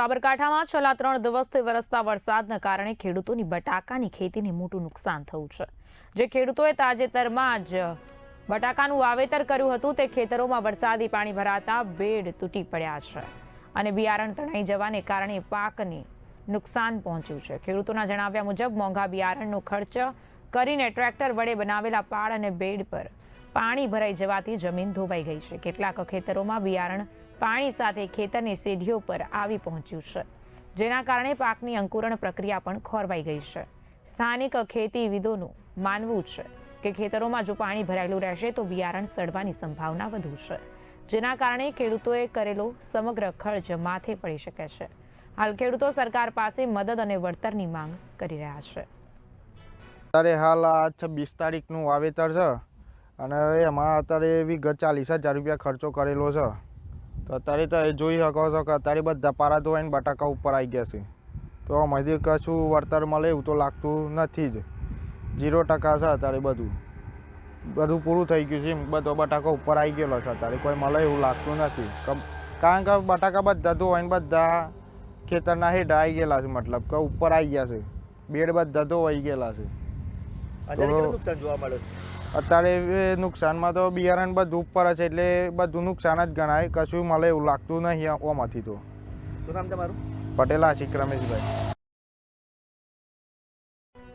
સાબરકાંઠામાં છેલ્લા ત્રણ દિવસથી વરસતા વરસાદના કારણે ખેડૂતોની બટાકાની ખેતીને મોટું નુકસાન થયું છે. જે ખેડૂતોએ તાજેતરમાં જ બટાકાનું વાવેતર કર્યું હતું, તે ખેતરોમાં વરસાદી પાણી ભરાતા બેડ તૂટી પડ્યા છે અને બિયારણ તણાઈ જવાને કારણે પાકને નુકસાન પહોંચ્યું છે. ખેડૂતોના જણાવ્યા મુજબ, મોંઘા બિયારણનો ખર્ચ કરીને ટ્રેક્ટર વડે બનાવેલા પાળ અને બેડ પર પાણી ભરાઈ જવાથી જમીન ધોવાઈ ગઈ છે. કેટલાક ખેતરોમાં બિયારણ પાણી સાથે ખેતરની સીડીઓ પર આવી પહોંચ્યું છે. જેના કારણે પાકની અંકુરણ પ્રક્રિયા પણ ખોરવાઈ ગઈ છે. સ્થાનિક ખેતીવિદોનું માનવું છે કે ખેતરોમાં જો પાણી ભરાયેલું રહેશે તો બિયારણ સડવાની સંભાવના વધુ છે, જેના કારણે ખેડૂતોએ કરેલો સમગ્ર ખર્ચ માથે પડી શકે છે. હાલ ખેડૂતો સરકાર પાસે મદદ અને વળતરની માંગ કરી રહ્યા છે. અત્યારે હાલ આ છવ્વીસ તારીખનું વાવેતર છે. અને એમાં અત્યારે વિગત ચાલીસ હજાર રૂપિયા ખર્ચો કરેલો છે. તો અત્યારે તો એ જોઈ શકો છો કે અત્યારે બધા પારા ધોવાઈને બટાકા ઉપર આવી ગયા છે. તો આમાંથી કશું વળતર મળે એવું તો લાગતું નથી જ. ઝીરો ટકા છે અત્યારે બધું. બધું પૂરું થઈ ગયું છે બધો બટાકા ઉપર આવી ગયેલો છે અત્યારે. કોઈ મળે એવું લાગતું નથી. કારણ કે બટાકા બધા ધોવાઈને બધા ખેતરના હેઠ આવી ગયેલા છે, મતલબ કે ઉપર આવી ગયા છે. બેડ બધા ધોવાઈ ગયેલા છે. નુકસાન જોવા મળે અત્યારે નુકસાનમાં તો બિયારણ બધું ઉપર છે એટલે બધું નુકસાન જ ગણાય. કશું મળે એવું લાગતું નહીં આમાંથી તો. શું નામ તમારું? પટેલ આશિક રમેશભાઈ.